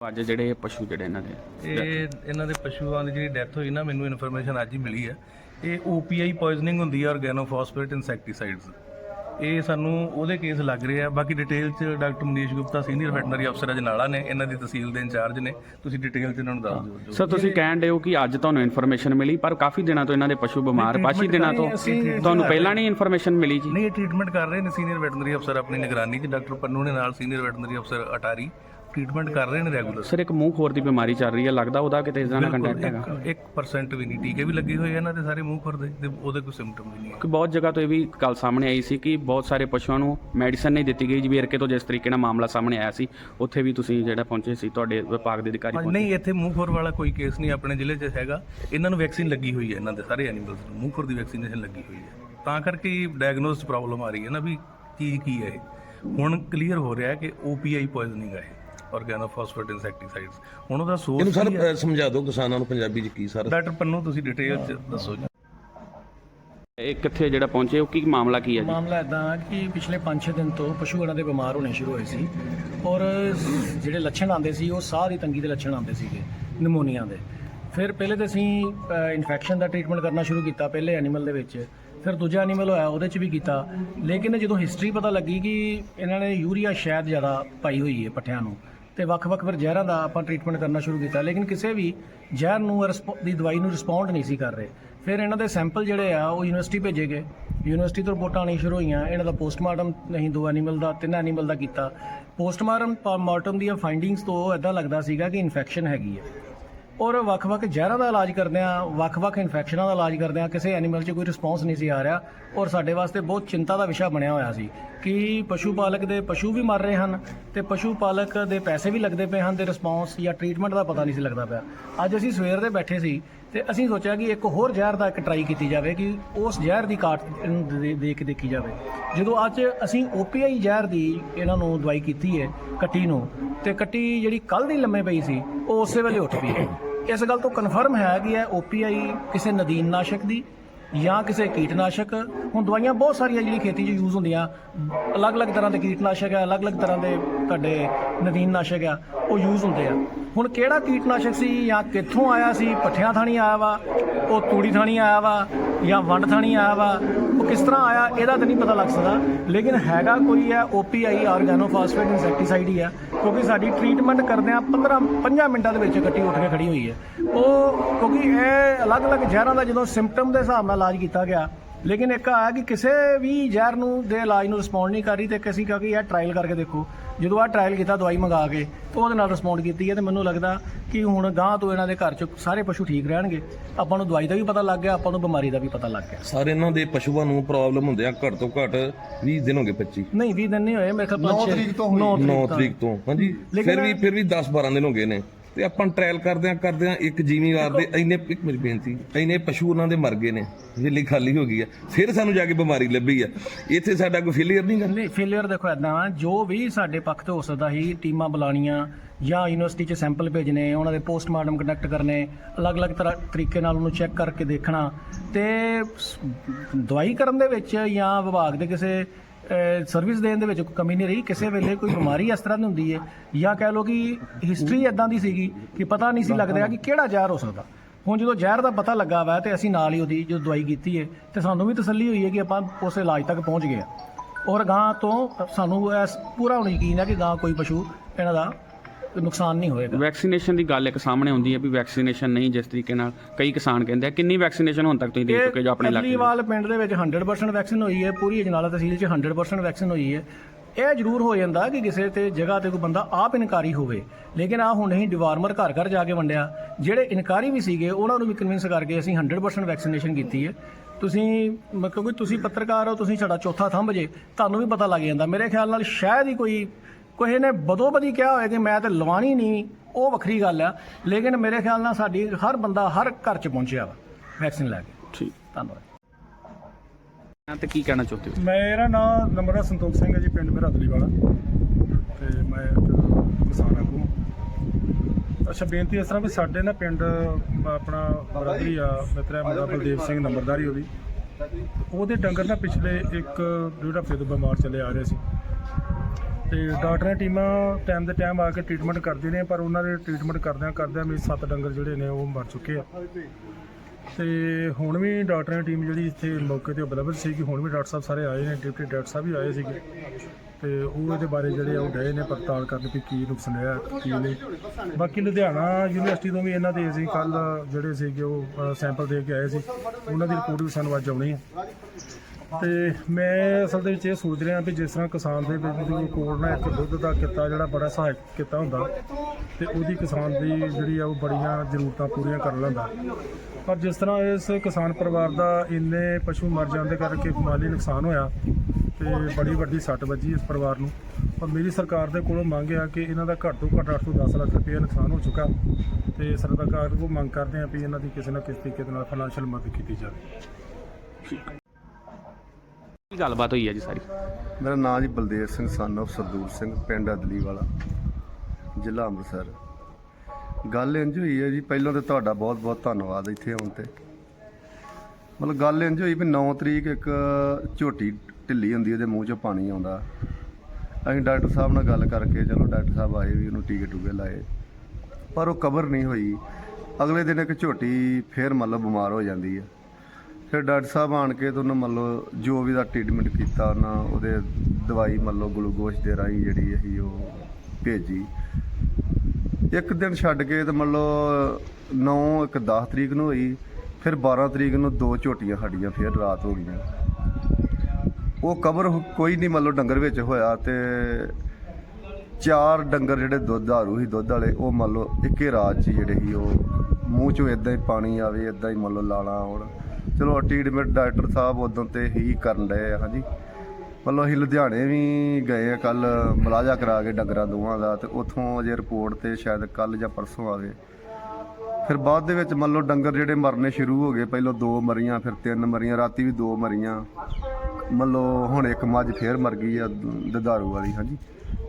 ਅੱਜ ਜਿਹੜੇ ਪਸ਼ੂ ਜਿਹੜੇ ਇਹਨਾਂ ਦੇ ਇਹ ਇਹਨਾਂ ਦੇ ਪਸ਼ੂਆਂ ਦੀ ਜਿਹੜੀ ਡੈਥ ਹੋਈ ਨਾ ਮੈਨੂੰ ਇਨਫੋਰਮੇਸ਼ਨ ਅੱਜ ਹੀ ਮਿਲੀ ਹੈ। ਇਹ OPI ਪੋਇਜ਼ਨਿੰਗ ਹੁੰਦੀ ਹੈ ਆਰਗੈਨੋਫਾਸਫੇਟ ਇਨਸੈਕਟੀਸਾਈਡਸ ਇਹ ਸਾਨੂੰ ਉਹਦੇ ਕੇਸ ਲੱਗ ਰਹੇ ਆ। ਬਾਕੀ ਡਿਟੇਲ ਚ doctor Manish Gupta senior veterinary ਅਫਸਰ ਅਜਨਾਲਾ ਨੇ ਇਹਨਾਂ ਦੀ ਤਹਿਸੀਲ ਦੇ ਇੰਚਾਰਜ ਨੇ। ਤੁਸੀਂ ਡਿਟੇਲ ਚ ਇਹਨਾਂ ਨੂੰ ਦੱਸ ਦਿਓ। ਸਰ ਤੁਸੀਂ ਕਹਿਣ ਦੇ ਹੋ ਕਿ ਅੱਜ ਤੁਹਾਨੂੰ ਇਨਫੋਰਮੇਸ਼ਨ ਮਿਲੀ ਪਰ ਕਾਫੀ ਦਿਨਾਂ ਤੋਂ ਇਹਨਾਂ ਦੇ ਪਸ਼ੂ ਬਿਮਾਰ ਕਾਫੀ ਦਿਨਾਂ ਤੋਂ ਤੁਹਾਨੂੰ ਪਹਿਲਾਂ ਨਹੀਂ ਇਨਫੋਰਮੇਸ਼ਨ ਮਿਲੀ ਜੀ? ਨਹੀਂ ਇਹ ਟ੍ਰੀਟਮੈਂਟ ਕਰ ਰਹੇ ਨੇ ਸੀਨੀਅਰ ਵੈਟਰਨਰੀ ਅਫਸਰ ਆਪਣੀ ਨਿਗਰਾਨੀ ਚ ਡਾਕਟਰ ਪੰਨੂ ਨੇ ਨਾਲ ਸੀਨੀਅਰ ਵੈਟਰਨਰੀ ਅਫਸਰ ਅਟਾਰੀ। ਟ੍ਰੀਟਮੈਂਟ ਕਰ ਰਹੇ ਨੇ ਰੈਗੂਲਰ ਸਰ ਇੱਕ ਮੂੰਹ ਖੋਰ ਦੀ ਬਿਮਾਰੀ ਚੱਲ ਰਹੀ ਹੈ ਲੱਗਦਾ ਉਹਦਾ ਕਿਤੇ ਇਸ ਨਾਲ ਕੰਟੈਕਟ ਹੈਗਾ। 1% ਵੀ ਨਹੀਂ ਟੀਕੇ ਵੀ ਲੱਗੇ ਹੋਏ ਇਹਨਾਂ ਦੇ ਸਾਰੇ ਮੂੰਹ ਖੁਰ ਦੇ ਤੇ ਉਹਦੇ ਕੋਈ ਸਿੰਪਟਮ ਵੀ ਨਹੀਂ ਹੈ। ਕਿ ਬਹੁਤ ਜਗ੍ਹਾ ਤੋਂ ਇਹ ਵੀ ਗੱਲ ਸਾਹਮਣੇ ਆਈ ਸੀ ਕਿ ਬਹੁਤ ਸਾਰੇ ਪਸ਼ੂਆਂ ਨੂੰ ਮੈਡੀਸਨ ਨਹੀਂ ਦਿੱਤੀ ਗਈ ਜਿਵੇਂ ਇਰਕੇ ਤੋਂ ਜਿਸ ਤਰੀਕੇ ਨਾਲ ਮਾਮਲਾ ਸਾਹਮਣੇ ਆਇਆ ਸੀ ਉੱਥੇ ਵੀ ਤੁਸੀਂ ਜਿਹੜਾ ਪਹੁੰਚੇ ਸੀ ਤੁਹਾਡੇ ਵਿਭਾਗ ਦੇ ਅਧਿਕਾਰੀ ਪਹੁੰਚੇ। ਨਹੀਂ ਇੱਥੇ ਮੂੰਹ ਖੁਰ ਵਾਲਾ ਕੋਈ ਕੇਸ ਨਹੀਂ ਆਪਣੇ ਜ਼ਿਲ੍ਹੇ 'ਚ ਹੈਗਾ। ਇਹਨਾਂ ਨੂੰ ਵੈਕਸੀਨ ਲੱਗੀ ਹੋਈ ਹੈ ਇਹਨਾਂ ਦੇ ਸਾਰੇ ਐਨੀਮਲਸ ਨੂੰ। ਮੂੰਹ ਖੁਰ ਦੀ ਵੈਕਸੀਨੇਸ਼ਨ ਲੱਗੀ ਹੋਈ ਹੈ। ਤਾਂ ਕਰਕੇ ਡਾਇਗਨੋਸਟ ਪ੍ਰੋਬਲਮ ਆ ਰਹੀ ਹੈ ਨਾ ਵੀ ਚੀਜ਼ ਕੀ ਹੈ ਹੁਣ ਕਲੀਅਰ ਹੋ ਰਿਹਾ ਹੈ ਕਿ OPI ਪੋਇਜ਼ਨਿੰਗ ਹੈ ਆਰਗੈਨੋਫਾਸਫੇਟ ਇਨਸੈਕਟੀਸਾਈਡਸ ਹੁਣ ਉਹਦਾ ਇਹਨੂੰ ਸੋਰਸ ਸਰ ਅ, ਸਮਝਾ ਦਿਓ ਕਿਸਾਨਾਂ ਨੂੰ ਪੰਜਾਬੀ ਚ ਕੀ ਸਰ ਡਾਕਟਰ ਪੰਨੂ ਤੁਸੀਂ ਡਿਟੇਲ 'ਚ ਦੱਸੋ ਜੀ। ਇਹ ਕਿੱਥੇ ਜਿਹੜਾ ਪਹੁੰਚੇ ਉਹ ਕੀ ਮਾਮਲਾ ਕੀ ਹੈ ਜੀ? ਮਾਮਲਾ ਇਦਾਂ ਕਿ ਪਿਛਲੇ 5-6 ਦਿਨ ਤੋਂ ਪਸ਼ੂ ਇਹਨਾਂ ਦੇ ਬਿਮਾਰ ਹੋਣੇ ਸ਼ੁਰੂ ਹੋਏ ਸੀ ਔਰ ਜਿਹੜੇ ਲੱਛਣ ਆਉਂਦੇ ਸੀ ਉਹ ਸਾਹ ਦੀ ਤੰਗੀ ਦੇ ਲੱਛਣ ਆਉਂਦੇ ਸੀਗੇ ਨਿਮੋਨੀਆ ਦੇ। ਫਿਰ ਪਹਿਲੇ ਤਾਂ ਅਸੀਂ ਇਨਫੈਕਸ਼ਨ ਦਾ ਟ੍ਰੀਟਮੈਂਟ ਕਰਨਾ ਸ਼ੁਰੂ ਕੀਤਾ ਪਹਿਲੇ ਐਨੀਮਲ ਦੇ ਵਿੱਚ। ਫਿਰ ਦੂਜਾ ਐਨੀਮਲ ਹੋਇਆ ਉਹਦੇ 'ਚ ਵੀ ਕੀਤਾ। ਲੇਕਿਨ ਜਦੋਂ ਹਿਸਟਰੀ ਪਤਾ ਲੱਗੀ ਕਿ ਇਹਨਾਂ ਨੇ ਯੂਰੀਆ ਸ਼ਾਇਦ ਜ਼ਿਆਦਾ ਪਾਈ ਹੋਈ ਹੈ ਪੱਠਿਆਂ ਨੂੰ ਤੇ ਵੱਖ-ਵੱਖ ਫਿਰ ਜ਼ਹਿਰਾਂ ਦਾ ਆਪਾਂ ਟ੍ਰੀਟਮੈਂਟ ਕਰਨਾ ਸ਼ੁਰੂ ਕੀਤਾ। ਲੇਕਿਨ ਕਿਸੇ ਵੀ ਜ਼ਹਿਰ ਨੂੰ ਰਿਸਪੋ- ਦੀ ਦਵਾਈ ਨੂੰ ਰਿਸਪੌਂਡ ਨਹੀਂ ਸੀ ਕਰ ਰਹੇ। ਫਿਰ ਇਹਨਾਂ ਦੇ ਸੈਂਪਲ ਜਿਹੜੇ ਆ, ਉਹ ਯੂਨੀਵਰਸਿਟੀ ਭੇਜੇ ਗਏ। ਯੂਨੀਵਰਸਿਟੀ ਤੋਂ ਰਿਪੋਰਟਾਂ ਆਉਣੀ ਸ਼ੁਰੂ ਹੋਈਆਂ। ਇਹਨਾਂ ਦਾ ਪੋਸਟਮਾਰਟਮ ਨਹੀਂ, ਦੋ ਐਨੀਮਲ ਦਾ, ਤਿੰਨ ਐਨੀਮਲ ਦਾ ਕੀਤਾ। ਪੋਸਟਮਾਰਟਮ ਮਾਰਟਮ ਦੀਆਂ ਫਾਈਂਡਿੰਗਸ ਤੋਂ ਇਦਾਂ ਲੱਗਦਾ ਸੀਗਾ ਕਿ ਇਨਫੈਕਸ਼ਨ ਹੈਗੀ ਹੈ ਔਰ ਵੱਖ-ਵੱਖ ਜ਼ਹਿਰਾਂ ਦਾ ਇਲਾਜ ਕਰਦੇ ਆ ਵੱਖ-ਵੱਖ ਇਨਫੈਕਸ਼ਨਾਂ ਦਾ ਇਲਾਜ ਕਰਦੇ ਆ ਕਿਸੇ ਐਨੀਮਲ 'ਚ ਕੋਈ ਰਿਸਪੌਂਸ ਨਹੀਂ ਸੀ ਆ ਰਿਹਾ ਔਰ ਸਾਡੇ ਵਾਸਤੇ ਬਹੁਤ ਚਿੰਤਾ ਦਾ ਵਿਸ਼ਾ ਬਣਿਆ ਹੋਇਆ ਸੀ ਕਿ ਪਸ਼ੂ ਪਾਲਕ ਦੇ ਪਸ਼ੂ ਵੀ ਮਰ ਰਹੇ ਹਨ ਤੇ ਪਸ਼ੂ ਪਾਲਕ ਦੇ ਪੈਸੇ ਵੀ ਲੱਗਦੇ ਪਏ ਹਨ ਤੇ ਰਿਸਪੌਂਸ ਜਾਂ ਟ੍ਰੀਟਮੈਂਟ ਦਾ ਪਤਾ ਨਹੀਂ ਸੀ ਲੱਗਦਾ ਪਿਆ। ਅੱਜ ਅਸੀਂ ਸਵੇਰ ਦੇ ਬੈਠੇ ਸੀ ਤੇ ਅਸੀਂ ਸੋਚਿਆ ਕਿ ਇੱਕ ਹੋਰ ਜ਼ਹਿਰ ਦਾ ਇੱਕ ਟਰਾਈ ਕੀਤੀ ਜਾਵੇ ਕਿ ਉਸ ਜ਼ਹਿਰ ਦੀ ਕਾਟ ਇਹਨੂੰ ਦੇ- ਦੇ ਕੇ ਦੇਖੀ ਜਾਵੇ। ਜਦੋਂ ਅੱਜ ਅਸੀਂ OPI ਜ਼ਹਿਰ ਦੀ ਇਹਨਾਂ ਨੂੰ ਦਵਾਈ ਕੀਤੀ ਹੈ ਕੱਟੀ ਨੂੰ ਤੇ ਕੱਟੀ ਜਿਹੜੀ ਕੱਲ ਦੀ ਲੰਮੇ ਪਈ ਸੀ, ਉਹ ਉਸੇ ਵੇਲੇ ਉੱਠ ਪਈ। ਇਸ ਗੱਲ ਤੋਂ ਕਨਫਰਮ ਹੈ ਕਿ ਇਹ OPI ਕਿਸੇ ਨਦੀਨ ਨਾਸ਼ਕ ਦੀ ਜਾਂ ਕਿਸੇ ਕੀਟਨਾਸ਼ਕ, ਹੁਣ ਦਵਾਈਆਂ ਬਹੁਤ ਸਾਰੀਆਂ ਜਿਹੜੀ ਖੇਤੀ 'ਚ ਯੂਜ਼ ਹੁੰਦੀਆਂ, ਅਲੱਗ-ਅਲੱਗ ਤਰ੍ਹਾਂ ਦੇ ਕੀਟਨਾਸ਼ਕ ਆ, ਅਲੱਗ-ਅਲੱਗ ਤਰ੍ਹਾਂ ਦੇ ਤੁਹਾਡੇ ਨਦੀਨ ਨਾਸ਼ਕ ਆ, ਉਹ ਯੂਜ਼ ਹੁੰਦੇ ਆ। ਹੁਣ ਕਿਹੜਾ ਕੀਟਨਾਸ਼ਕ ਸੀ ਜਾਂ ਕਿੱਥੋਂ ਆਇਆ ਸੀ? ਪੱਠਿਆਂ ਥਾਣੀ ਆਇਆ ਵਾ, ਉਹ ਤੂੜੀ ਥਾਣੀ ਆਇਆ ਵਾ ਜਾਂ ਵੰਡ ਥਾਣੀ ਆਇਆ ਵਾ? ਉਹ ਕਿਸ ਤਰ੍ਹਾਂ ਆਇਆ, ਇਹਦਾ ਤਾਂ ਨਹੀਂ ਪਤਾ ਲੱਗ ਸਕਦਾ। ਲੇਕਿਨ ਹੈਗਾ ਕੋਈ ਹੈ OPI ਆਰਗੈਨੋਫਾਸਫੇਟ ਇਨਸੈਕਟੀਸਾਈਡ ਹੀ ਆ ਕਿਉਂਕਿ ਸਾਡੀ ਟ੍ਰੀਟਮੈਂਟ ਕਰਦੇ ਆ 15 5 ਮਿੰਟਾਂ ਦੇ ਵਿੱਚ ਕੱਟੀ ਉੱਠ ਕੇ ਖੜੀ ਹੋਈ ਹੈ। ਉਹ ਕਿਉਂਕਿ ਇਹ ਅਲੱਗ-ਅਲੱਗ ਜ਼ਹਿਰਾਂ ਦਾ ਜਦੋਂ ਸਿੰਪਟਮ ਦੇ ਹਿਸਾਬ ਨਾਲ ਇਲਾਜ ਕੀਤਾ ਗਿਆ, ਲੇਕਿਨ ਇੱਕ ਆਇਆ ਕਿ ਕਿਸੇ ਵੀ ਜ਼ਹਿਰ ਨੂੰ ਦੇ ਇਲਾਜ ਨੂੰ ਰਿਸਪੌਂਡ ਨਹੀਂ ਕਰ ਰਹੀ, ਤੇ ਕਿਸੇ ਕਿਉਂਕਿ ਇਹ ਟ੍ਰਾਇਲ ਕਰਕੇ ਦੇਖੋ। ਜਦੋਂ ਆ ਟ੍ਰਾਇਲ ਕੀਤਾ ਦਵਾਈ ਮੰਗਾ ਕੇ ਤੇ ਉਹਦੇ ਨਾਲ ਰਿਸਪੌਂਡ ਕੀਤੀ ਹੈ ਤੇ ਮੈਨੂੰ ਲੱਗਦਾ ਕਿ ਹੁਣ ਗਾਂ ਤੋਂ ਇਹਨਾਂ ਦੇ ਘਰ ਚ ਸਾਰੇ ਪਸ਼ੂ ਠੀਕ ਰਹਿਣਗੇ। ਆਪਾਂ ਨੂੰ ਦਵਾਈ ਦਾ ਵੀ ਪਤਾ ਲੱਗ ਗਿਆ ਆਪਾਂ ਨੂੰ ਬਿਮਾਰੀ ਦਾ ਵੀ ਪਤਾ ਲੱਗ ਗਿਆ। ਸਾਰੇ ਇਹਨਾਂ ਦੇ ਪਸ਼ੂਆਂ ਨੂੰ ਪ੍ਰੋਬਲਮ ਹੁੰਦੇ ਆ ਘੱਟ ਤੋਂ ਘੱਟ 20 ਦਿਨ ਹੋ ਗਏ 25 ਨਹੀਂ 20 ਦਿਨ ਨਹੀਂ ਹੋਏ ਮੇਰੇ ਖਿਆਲ 9 ਤਰੀਕ ਤੋਂ 9 ਤਰੀਕ ਤੋਂ ਹਾਂਜੀ। ਫਿਰ ਵੀ ਫਿਰ ਵੀ 10 12 ਦਿਨ ਹੋ ਗਏ ਨੇ। ਤੇ ਆਪਾਂ ਟ੍ਰਾਇਲ ਕਰਦੇ ਆ ਕਰਦੇ ਆ ਇੱਕ ਜ਼ਿਮੀਵਾਰ ਦੇ ਇੰਨੇ ਇੱਕ ਮੇਰੀ ਬੇਨਤੀ ਇੰਨੇ ਪਸ਼ੂ ਉਹਨਾਂ ਦੇ ਮਰ ਗਏ ਨੇ ਜਿੱਲੀ ਖਾਲੀ ਹੋ ਗਈ ਆ। ਫਿਰ ਸਾਨੂੰ ਜਾ ਕੇ ਬਿਮਾਰੀ ਲੱਭੀ ਆ। ਇੱਥੇ ਸਾਡਾ ਕੋਈ ਫੇਲਿਅਰ ਨਹੀਂ ਗਾ? ਨਹੀਂ ਫੇਲਿਅਰ ਦੇਖੋ ਇਦਾਂ ਵਾ ਜੋ ਵੀ ਸਾਡੇ ਪੱਖ ਤੋਂ ਹੋ ਸਕਦਾ ਸੀ ਟੀਮਾਂ ਬੁਲਾਣੀਆਂ ਜਾਂ ਯੂਨੀਵਰਸਿਟੀ 'ਚ ਸੈਂਪਲ ਭੇਜਣੇ ਉਹਨਾਂ ਦੇ ਪੋਸਟਮਾਰਟਮ ਕੰਡਕਟ ਕਰਨੇ ਅਲੱਗ-ਅਲੱਗ ਤਰੀਕੇ ਨਾਲ ਉਹਨੂੰ ਚੈੱਕ ਕਰਕੇ ਦੇਖਣਾ ਤੇ ਦਵਾਈ ਕਰਨ ਦੇ ਵਿੱਚ ਜਾਂ ਵਿਭਾਗ ਦੇ ਕਿਸੇ ਸਰਵਿਸ ਦੇਣ ਦੇ ਵਿੱਚ ਕੋਈ ਕਮੀ ਨਹੀਂ ਰਹੀ। ਕਿਸੇ ਵੇਲੇ ਕੋਈ ਬਿਮਾਰੀ ਇਸ ਤਰ੍ਹਾਂ ਦੀ ਹੁੰਦੀ ਹੈ ਜਾਂ ਕਹਿ ਲਓ ਕਿ ਹਿਸਟਰੀ ਇਦਾਂ ਦੀ ਸੀਗੀ ਕਿ ਪਤਾ ਨਹੀਂ ਸੀ ਲੱਗਦਾ ਕਿ ਕਿਹੜਾ ਜ਼ਹਿਰ ਹੋ ਸਕਦਾ। ਹੁਣ ਜਦੋਂ ਜ਼ਹਿਰ ਦਾ ਪਤਾ ਲੱਗਾ ਵਾ ਤੇ ਅਸੀਂ ਨਾਲ ਹੀ ਉਹਦੀ ਜਦੋਂ ਦਵਾਈ ਕੀਤੀ ਹੈ ਤੇ ਸਾਨੂੰ ਵੀ ਤਸੱਲੀ ਹੋਈ ਹੈ ਕਿ ਆਪਾਂ ਉਸ ਇਲਾਜ ਤੱਕ ਪਹੁੰਚ ਗਏ ਔਰ ਗਾਂ ਤੋਂ ਸਾਨੂੰ ਇਸ ਪੂਰਾ ਹੁਣ ਯਕੀਨ ਹੈ ਕਿ ਗਾਂ ਕੋਈ ਪਸ਼ੂ ਇਹਨਾਂ ਦਾ ਨੁਕਸਾਨ ਨਹੀਂ ਹੋਏਗਾ। ਵੈਕਸੀਨੇਸ਼ਨ ਦੀ ਗੱਲ ਇੱਕ ਸਾਹਮਣੇ ਆਉਂਦੀ ਹੈ ਵੀ ਵੈਕਸੀਨੇਸ਼ਨ ਨਹੀਂ ਜਿਸ ਤਰੀਕੇ ਨਾਲ ਕਈ ਕਿਸਾਨ ਕਹਿੰਦੇ ਆ ਕਿੰਨੀ ਵੈਕਸੀਨੇਸ਼ਨ ਹੁਣ ਤੱਕ ਤੁਸੀਂ ਦੇ ਚੁੱਕੇ ਜੋ ਆਪਣੇ ਇਲਾਕੇ ਵਿੱਚ? ਅਗਲੀਵਾਲ ਪਿੰਡ ਦੇ ਵਿੱਚ 100% ਵੈਕਸੀਨ ਹੋਈ ਹੈ ਪੂਰੀ ਅਜਨਾਲਾ ਤਹਿਸੀਲ 'ਚ 100% ਵੈਕਸੀਨ ਹੋਈ ਹੈ। ਇਹ ਜ਼ਰੂਰ ਹੋ ਜਾਂਦਾ ਕਿ ਕਿਸੇ ਤੇ ਜਗ੍ਹਾ ਤੇ ਕੋਈ ਬੰਦਾ ਆਪ ਇਨਕਾਰੀ ਹੋਵੇ ਲੇਕਿਨ ਆ ਹੁਣ ਨਹੀਂ ਡਿਵਾਰਮਰ ਘਰ ਘਰ ਜਾ ਕੇ ਵੰਡਿਆ। ਜਿਹੜੇ ਇਨਕਾਰੀ ਵੀ ਸੀਗੇ ਉਹਨਾਂ ਨੂੰ ਵੀ ਕਨਵਿੰਸ ਕਰਕੇ ਅਸੀਂ 100% ਵੈਕਸੀਨੇਸ਼ਨ ਕੀਤੀ ਹੈ। ਤੁਸੀਂ ਕਿਉਂਕਿ ਤੁਸੀਂ ਪੱਤਰਕਾਰ ਹੋ ਤੁਸੀਂ ਸਾਡਾ ਚੌਥਾ ਥੰਬ ਜੇ ਤੁਹਾਨੂੰ ਵੀ ਪਤਾ ਲੱਗ ਜਾਂਦਾ। ਮੇਰੇ ਖਿਆਲ ਨਾਲ ਸ਼ਾਇਦ ਹੀ ਕੋਈ ਕੋਈ ਨੇ ਬਦੋ ਬਦੀ ਕਿਹਾ ਹੋਇਆ ਕਿ ਮੈਂ ਤੇ ਲਵਾਣੀ ਨਹੀਂ ਉਹ ਵੱਖਰੀ ਗੱਲ ਆ। ਲੇਕਿਨ ਮੇਰੇ ਖਿਆਲ ਨਾਲ ਸਾਡੀ ਹਰ ਬੰਦਾ ਹਰ ਘਰ 'ਚ ਪਹੁੰਚਿਆ ਵਾ ਵੈਕਸੀਨ ਲੈ ਕੇ। ਠੀਕ। ਧੰਨਵਾਦ। ਹਾਂ, ਤੇ ਕੀ ਕਹਿਣਾ ਚਾਹੁੰਦੇ ਹੋ? ਮੇਰਾ ਨਾਮ ਨੰਬਰ ਸੰਤੋਖ ਸਿੰਘ ਹੈ ਜੀ ਪਿੰਡ ਮੇਰਾ ਅਦਲੀ ਵਾਲਾ ਤੇ ਮੈਂ ਇੱਕ ਕਿਸਾਨ ਆਗੂ ਹਾਂ। ਅੱਛਾ ਬੇਨਤੀ ਇਸ ਤਰ੍ਹਾਂ ਵੀ ਸਾਡੇ ਨਾ ਪਿੰਡ ਆਪਣਾ ਬਰਾਦਰੀ ਆ ਮਿੱਤਰਾ ਮੁੰਡਾ ਬਲਦੇਵ ਸਿੰਘ ਨੰਬਰਦਾਰੀ ਉਹਦੀ। ਉਹਦੇ ਡੰਗਰ ਨਾ ਪਿਛਲੇ ਇੱਕ ਡੇਢ ਹਫ਼ਤੇ ਤੋਂ ਬਿਮਾਰ ਚੱਲੇ ਆ ਰਹੇ ਸੀ। ਤੇ ਡਾਕਟਰਾਂ ਦੀਆਂ ਟੀਮਾਂ ਟਾਈਮ ਦੇ ਟਾਈਮ ਆ ਕੇ ਟ੍ਰੀਟਮੈਂਟ ਕਰਦੇ ਨੇ, ਪਰ ਉਹਨਾਂ ਦੇ ਟ੍ਰੀਟਮੈਂਟ ਕਰਦਿਆਂ ਕਰਦਿਆਂ ਮੇਰੇ ਸੱਤ ਡੰਗਰ ਜਿਹੜੇ ਨੇ ਉਹ ਮਰ ਚੁੱਕੇ ਆ। ਤੇ ਹੁਣ ਵੀ ਡਾਕਟਰਾਂ ਦੀ ਟੀਮ ਜਿਹੜੀ ਇੱਥੇ ਮੌਕੇ ਤੇ ਉਪਲਬਧ ਸੀਗੀ ਹੁਣ ਵੀ ਡਾਕਟਰ ਸਾਹਿਬ ਸਾਰੇ ਆਏ ਨੇ, ਡਿਪਟੀ ਡਾਕਟਰ ਸਾਹਿਬ ਵੀ ਆਏ ਸੀਗੇ। ਤੇ ਉਹ ਇਹਦੇ ਬਾਰੇ ਜਿਹੜੇ ਉਹ ਗਏ ਨੇ ਪੜਤਾਲ ਕਰਨ ਵੀ ਕੀ ਨੁਕਸਾਨ ਹੋਇਆ ਕੀ ਨਹੀਂ। ਬਾਕੀ ਲੁਧਿਆਣਾ ਯੂਨੀਵਰਸਿਟੀ ਤੋਂ ਵੀ ਇਹਨਾਂ ਦੇ ਅਸੀਂ ਕੱਲ ਜਿਹੜੇ ਸੀਗੇ ਉਹ ਸੈਂਪਲ ਦੇ ਕੇ ਆਏ ਸੀ। ਉਹਨਾਂ ਦੀ ਰਿਪੋਰਟ ਵੀ ਸਾਨੂੰ ਅੱਜ ਆਉਣੀ ਹੈ ਤੇ ਮੈਂ ਅਸਲ ਦੇ ਵਿੱਚ ਇਹ ਸੋਚ ਰਿਹਾ ਵੀ ਜਿਸ ਤਰ੍ਹਾਂ ਕਿਸਾਨ ਦੇ ਵਿੱਚ ਕੋਲ ਨਾ ਇੱਕ ਦੁੱਧ ਦਾ ਕਿੱਤਾ ਜਿਹੜਾ ਬੜਾ ਸਹਾਇਕ ਕਿੱਤਾ ਹੁੰਦਾ, ਤੇ ਉਹਦੀ ਕਿਸਾਨ ਦੀ ਜਿਹੜੀ ਆ ਉਹ ਬੜੀਆਂ ਜ਼ਰੂਰਤਾਂ ਪੂਰੀਆਂ ਕਰ ਲੈਂਦਾ। ਪਰ ਜਿਸ ਤਰ੍ਹਾਂ ਇਸ ਕਿਸਾਨ ਪਰਿਵਾਰ ਦਾ ਇੰਨੇ ਪਸ਼ੂ ਮਰ ਜਾਣ ਦੇ ਕਰਕੇ ਮਾਲੀ ਨੁਕਸਾਨ ਹੋਇਆ, ਤੇ ਬੜੀ ਵੱਡੀ ਸੱਟ ਵੱਜੀ ਇਸ ਪਰਿਵਾਰ ਨੂੰ। ਪਰ ਮੇਰੀ ਸਰਕਾਰ ਦੇ ਕੋਲੋਂ ਮੰਗ ਆ ਕਿ ਇਹਨਾਂ ਦਾ ਘੱਟ ਤੋਂ ਘੱਟ 8 ਤੋਂ 10 ਲੱਖ ਰੁਪਏ ਨੁਕਸਾਨ ਹੋ ਚੁੱਕਾ, ਤੇ ਸਰਕਾਰ ਕੋਲ ਮੰਗ ਕਰਦੇ ਆ ਵੀ ਇਹਨਾਂ ਦੀ ਕਿਸੇ ਨਾ ਕਿਸੇ ਤਰੀਕੇ ਦੇ ਨਾਲ ਫਾਈਨੈਂਸ਼ੀਅਲ ਮਦਦ ਕੀਤੀ ਜਾਵੇ। ਠੀਕ ਕੀ ਗੱਲਬਾਤ ਹੋਈ ਹੈ ਜੀ ਸਾਰੀ। ਮੇਰਾ ਨਾਮ ਜੀ ਬਲਦੇਵ ਸਿੰਘ ਸਨ of ਸਰਦੂਰ ਸਿੰਘ, ਪਿੰਡ ਅਦਲੀ ਵਾਲਾ, ਜ਼ਿਲ੍ਹਾ ਅੰਮ੍ਰਿਤਸਰ। ਗੱਲ ਇੰਜ ਹੋਈ ਹੈ ਜੀ, ਪਹਿਲਾਂ ਤੇ ਤੁਹਾਡਾ ਬਹੁਤ ਬਹੁਤ ਧੰਨਵਾਦ ਇੱਥੇ ਆਉਣ ਤੇ। ਮਤਲਬ ਗੱਲ ਇੰਜ ਹੋਈ ਵੀ 9 ਤਰੀਕ ਇੱਕ ਝੋਟੀ ਢਿੱਲੀ ਹੁੰਦੀ ਉਹਦੇ ਮੂੰਹ 'ਚੋਂ ਪਾਣੀ ਆਉਂਦਾ। ਅਸੀਂ ਡਾਕਟਰ ਸਾਹਿਬ ਨਾਲ ਗੱਲ ਕਰਕੇ, ਚਲੋ ਡਾਕਟਰ ਸਾਹਿਬ ਆਏ ਵੀ ਉਹਨੂੰ ਟੀਕੇ ਟੂਕੇ ਲਾਏ। ਪਰ ਉਹ ਕਵਰ ਨਹੀਂ ਹੋਈ। ਅਗਲੇ ਦਿਨ ਇੱਕ ਝੋਟੀ ਫੇਰ ਮਤਲਬ ਬਿਮਾਰ ਹੋ ਜਾਂਦੀ ਹੈ। ਫਿਰ ਡਾਕਟਰ ਸਾਹਿਬ ਆਣ ਕੇ ਤੇ ਉਹਨੂੰ ਮੰਨ ਲਓ ਜੋ ਵੀ ਦਾ ਟ੍ਰੀਟਮੈਂਟ ਕੀਤਾ, ਉਹਨਾਂ ਉਹਦੇ ਦਵਾਈ ਮੰਨ ਲਓ ਗਲੂਕੋਜ਼ ਦੇ ਰਾਹੀਂ ਜਿਹੜੀ ਅਸੀਂ ਉਹ ਭੇਜੀ। ਇੱਕ ਦਿਨ ਛੱਡ ਕੇ ਤੇ ਮੰਨ ਲਓ 9 ਇੱਕ 10 ਤਰੀਕ ਨੂੰ ਹੋਈ, ਫਿਰ 12 ਤਰੀਕ ਨੂੰ ਦੋ ਝੋਟੀਆਂ ਸਾਡੀਆਂ ਫਿਰ ਰਾਤ ਹੋ ਗਈਆਂ। ਉਹ ਕਬਰ ਕੋਈ ਨਹੀਂ ਮੰਨ ਲਓ ਡੰਗਰ ਵਿੱਚ ਹੋਇਆ ਤੇ ਚਾਰ ਡੰਗਰ ਜਿਹੜੇ ਦੁੱਧ ਦਾਰੂ ਸੀ, ਦੁੱਧ ਵਾਲੇ, ਉਹ ਮੰਨ ਲਓ ਇੱਕੇ ਰਾਤ 'ਚ ਜਿਹੜੇ ਸੀ ਉਹ ਮੂੰਹ 'ਚੋਂ ਇਦਾਂ ਹੀ ਪਾਣੀ ਆਵੇ ਇਦਾਂ ਹੀ ਮੰਨ ਲਓ ਲਾਲਾਂ ਆਉਣ। ਚਲੋ ਟ੍ਰੀਟਮੈਂਟ ਡਾਕਟਰ ਸਾਹਿਬ ਉਦੋਂ ਤੇ ਹੀ ਕਰਨ ਡਏ ਆ, ਹਾਂਜੀ। ਮਤਲਬ ਅਸੀਂ ਲੁਧਿਆਣੇ ਵੀ ਗਏ ਆ ਕੱਲ ਮਲਾਜਾ ਕਰਾ ਕੇ ਡੰਗਰਾਂ ਦੋਵਾਂ ਦਾ ਤੇ ਉੱਥੋਂ ਅਜੇ ਰਿਪੋਰਟ ਤੇ ਸ਼ਾਇਦ ਕੱਲ ਜਾਂ ਪਰਸੋਂ ਆਵੇ ਫਿਰ ਬਾਅਦ ਦੇ ਵਿੱਚ ਮੰਨ ਲਓ ਡੰਗਰ ਜਿਹੜੇ ਮਰਨੇ ਸ਼ੁਰੂ ਹੋ ਗਏ, ਪਹਿਲਾਂ ਦੋ ਮਰੀਆਂ, ਫਿਰ ਤਿੰਨ ਮਰੀਆਂ, ਰਾਤੀ ਵੀ ਦੋ ਮਰੀਆਂ। ਮੰਨ ਲਓ ਹੁਣ ਇੱਕ ਮੱਝ ਫੇਰ ਮਰ ਗਈ ਆ ਦਦਾਰੂ ਵਾਲੀ, ਹਾਂਜੀ।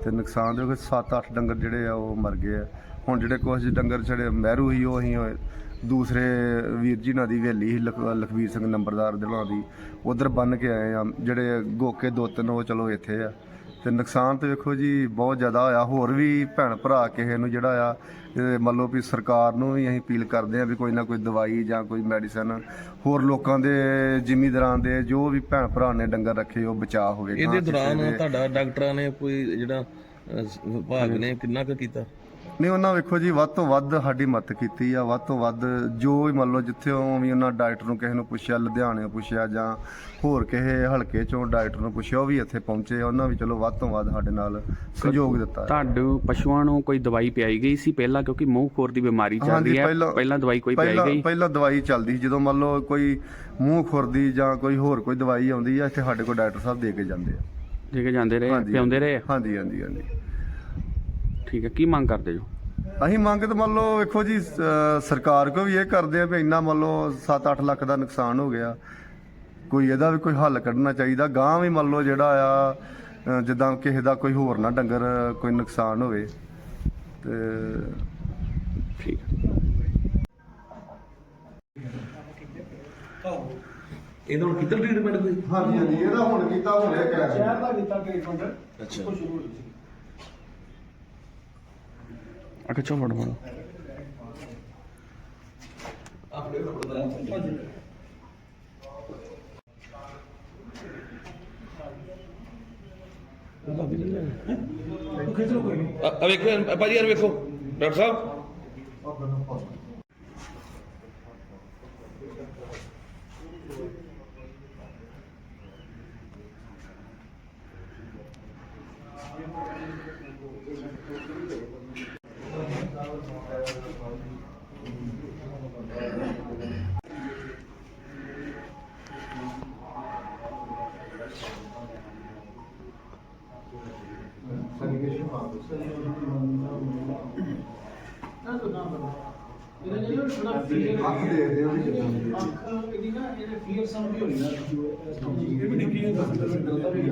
ਤੇ ਨੁਕਸਾਨ ਦੇ 7-8 ਡੰਗਰ ਜਿਹੜੇ ਆ ਉਹ ਮਰ ਗਏ ਆ। ਹੁਣ ਜਿਹੜੇ ਕੁਝ ਡੰਗਰ ਜਿਹੜੇ ਮਹਿਰੂ ਸੀ, ਉਹ ਅਸੀਂ ਉਹ ਦੂਸਰੇ ਵੀਰ ਜੀ ਨਾਲ ਦੀ ਹਵੇਲੀ ਸੀ ਲਖ- ਲਖਵੀਰ ਸਿੰਘ ਨੰਬਰਦਾਰ ਦੇ ਨਾਂ ਦੀ। ਉਧਰ ਬੰਨ ਕੇ ਆਏ ਆ ਜਿਹੜੇ ਗੋਕੇ ਦੋ ਤਿੰਨ ਉਹ ਚਲੋ ਇੱਥੇ ਆ। ਤੇ ਨੁਕਸਾਨ ਤੇ ਵੇਖੋ ਜੀ ਬਹੁਤ ਜ਼ਿਆਦਾ ਹੋਇਆ। ਹੋਰ ਵੀ ਭੈਣ ਭਰਾ ਕਿਸੇ ਨੂੰ ਜਿਹੜਾ ਆ ਇਹ ਮੰਨ ਲਓ ਵੀ ਸਰਕਾਰ ਨੂੰ ਵੀ ਅਸੀਂ ਅਪੀਲ ਕਰਦੇ ਆ ਵੀ ਕੋਈ ਨਾ ਕੋਈ ਦਵਾਈ ਜਾਂ ਕੋਈ ਮੈਡੀਸਨ ਹੋਰ ਲੋਕਾਂ ਦੇ ਜ਼ਿਮੀਂਦਾਰਾਂ ਦੇ ਜੋ ਵੀ ਭੈਣ ਭਰਾ ਨੇ ਡੰਗਰ ਰੱਖੇ ਉਹ ਬਚਾਅ ਹੋਵੇ ਇਹਦੇ ਦੌਰਾਨ। ਤੁਹਾਡਾ ਡਾਕਟਰਾਂ ਨੇ ਕੋਈ ਜਿਹੜਾ ਅਹ, ਵਿਭਾਗ ਨੇ ਕਿੰਨਾ ਕੁ ਕੀਤਾ? ਨਹੀਂ ਉਹਨਾਂ ਵੇਖੋ ਜੀ ਵੱਧ ਤੋਂ ਵੱਧ ਸਾਡੀ ਮਦਦ ਕੀਤੀ ਆ ਵੱਧ ਤੋਂ ਵੱਧ ਜੋ ਵੀ ਮੰਨ ਲਓ ਜਿੱਥੇ ਵੀ ਉਹਨਾਂ ਡਾਕਟਰ ਨੂੰ ਕਿਸੇ ਨੂੰ ਪੁੱਛਿਆ ਲੁਧਿਆਣੇ ਪੁੱਛਿਆ ਜਾਂ ਹੋਰ ਕਿਸੇ ਹਲਕੇ ਚੋਂ ਡਾਕਟਰ ਨੂੰ ਪੁੱਛਿਆ ਉਹ ਵੀ ਇੱਥੇ ਪਹੁੰਚੇ ਉਹਨਾਂ ਵੀ ਚਲੋ ਵੱਧ ਤੋਂ ਵੱਧ ਸਾਡੇ ਨਾਲ ਸਹਿਯੋਗ ਦਿੱਤਾ। ਤੁਹਾਡੇ ਪਸ਼ੂਆਂ ਨੂੰ ਕੋਈ ਦਵਾਈ ਪਿਆਈ ਗਈ ਸੀ ਪਹਿਲਾਂ? ਕਿਉਂਕਿ ਮੂੰਹ ਖੋਰ ਦੀ ਬਿਮਾਰੀ ਚੱਲ ਰਹੀ ਹੈ ਪਹਿਲਾਂ ਦਵਾਈ ਕੋਈ ਪਿਆਈ ਗਈ? ਪਹਿਲਾਂ ਦਵਾਈ ਚੱਲਦੀ ਸੀ ਜਦੋਂ ਮੰਨ ਲਓ ਕੋਈ ਮੂੰਹ ਖੁਰਦੀ ਜਾਂ ਕੋਈ ਹੋਰ ਕੋਈ ਦਵਾਈ ਆਉਂਦੀ ਆ ਇੱਥੇ ਸਾਡੇ ਕੋਲ ਡਾਕਟਰ ਸਾਹਿਬ ਦੇ ਕੇ ਜਾਂਦੇ ਆ। ਦੇ ਕੇ ਜਾਂਦੇ ਰਹੇ। ਪਿਆਉਂਦੇ ਰਹੇ ਹਾਂਜੀ ਹਾਂਜੀ ਹਾਂਜੀ। ਠੀਕ ਹੈ ਕੀ ਮੰਗ ਕਰਦੇ ਜੋ ਅਸੀਂ ਮੰਗ ਤਾਂ ਮੰਨ ਲਓ ਵੇਖੋ ਜੀ ਅਹ ਸਰਕਾਰ ਕੋ ਵੀ ਇਹ ਕਰਦੇ ਆ ਵੀ ਇੰਨਾ ਮੰਨ ਲਓ 7-8 ਲੱਖ ਦਾ ਨੁਕਸਾਨ ਹੋ ਗਿਆ। ਕੋਈ ਇਹਦਾ ਵੀ ਕੋਈ ਹੱਲ ਕੱਢਣਾ ਚਾਹੀਦਾ। ਗਾਂ ਵੀ ਮੰਨ ਲਓ ਜਿਹੜਾ ਆ ਅਹ ਜਿੱਦਾਂ ਕਿਸੇ ਦਾ ਕੋਈ ਹੋਰ ਨਾ ਡੰਗਰ ਕੋਈ ਨੁਕਸਾਨ ਹੋਵੇ ਤੇ ਠੀਕ ਹੈ। ਇਹਦਾ ਹੁਣ ਕਿੱਧਰ ਟ੍ਰੀਟਮੈਂਟ ਕੋਈ? ਹਾਂਜੀ ਹਾਂਜੀ ਇਹਦਾ ਹੁਣ ਕੀਤਾ ਹੁਣੇ ਕਹਿ ਸ਼ਹਿਰ ਦਾ ਕੀਤਾ ਟ੍ਰੀਟਮੈਂਟ ਅੱਛਾ ਅੱਛਾ ਚੋ ਫੜ ਫੜ। ਆ ਵੇਖੋ ਭਾਜੀ ਯਾਰ ਵੇਖੋ ਡਾਕਟਰ ਸਾਹਿਬ। ਇਹਨਾਂ ਨੇ ਥੋੜਾ ਫੀਲ ਅੱਖ ਦੇਖਦੇ ਹੋ ਨਹੀਂ ਅੱਖ ਇਹਦੀ ਨਾ ਇਹਨੇ ਫੀਲ ਸਮਝ ਹੋਈ ਨਾ। ਇਹ ਵੀ ਡਿਗਰੀ ਦਾ ਹਾਂਜੀ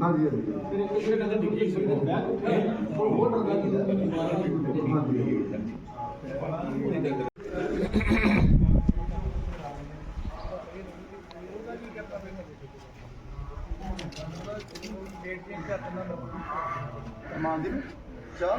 ਹਾਂਜੀ ਫਿਰ ਇਹ ਕਹਿੰਦਾ ਡਿਗਰੀ ਸਮਝ ਬੈਕ ਉੱਠਿਆ ਪਰ ਹੋਰ ਡਰਦਾ ਕਿ ਇਹਨਾਂ ਨੂੰ ਮਾਰਾ ਹਾਂਜੀ ਮਾਨਦੀਪ ਚਾਹ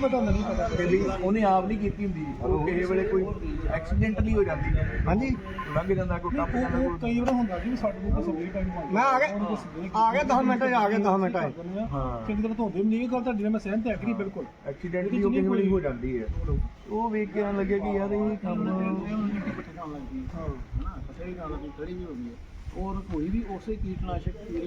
ਪਤਾ ਹੁੰਦਾ ਨਹੀਂ ਪਤਾ ਤੇ ਵੀ ਉਹਨੇ ਆਪ ਨਹੀਂ ਕੀਤੀ ਹੁੰਦੀ ਉਹ ਕਿਸੇ ਵੇਲੇ ਕੋਈ ਐਕਸੀਡੈਂਟਲੀ ਹੋ ਜਾਂਦੀ ਹਾਂਜੀ ਲੰਘ ਜਾਂਦਾ ਕੋਈ ਟੱਪ ਜਾਂਦਾ ਉਹ ਕਈ ਵਾਰ ਹੁੰਦਾ ਜੀ ਵੀ ਸਾਡੇ ਕੋਲ ਸਵੇਰੇ ਟਾਈਮ ਮੈਂ ਆ ਗਿਆ ਆ ਗਿਆ 10 ਮਿੰਟ ਆ ਗਿਆ 10 ਮਿੰਟ ਹਾਂ ਚੰਗੀ ਤਰ੍ਹਾਂ ਧੋਦੇ ਵੀ ਨਹੀਂ ਇਹ ਗੱਲ ਤੁਹਾਡੀ ਨਾਲ ਮੈਂ ਸਹਿਮਤ ਐਗਰੀ ਬਿਲਕੁਲ ਐਕਸੀਡੈਂਟਲੀ ਉਹ ਕਿਸੇ ਵੇਲੇ ਹੋ ਜਾਂਦੀ ਹੈ ਉਹ ਵੇਖ ਕੇ ਲੱਗਿਆ ਕਿ ਯਾਰ ਇਹ ਕੰਮ ਹਾਂ ਪਤਾ ਹੀ ਗੱਲ ਨਹੀਂ ਖੜੀ ਵੀ ਹੋ ਗਈ ਹੈ ਔਰ ਕੋਈ ਵੀ ਉਸੇ ਕੀਟਨਾਸ਼ਕ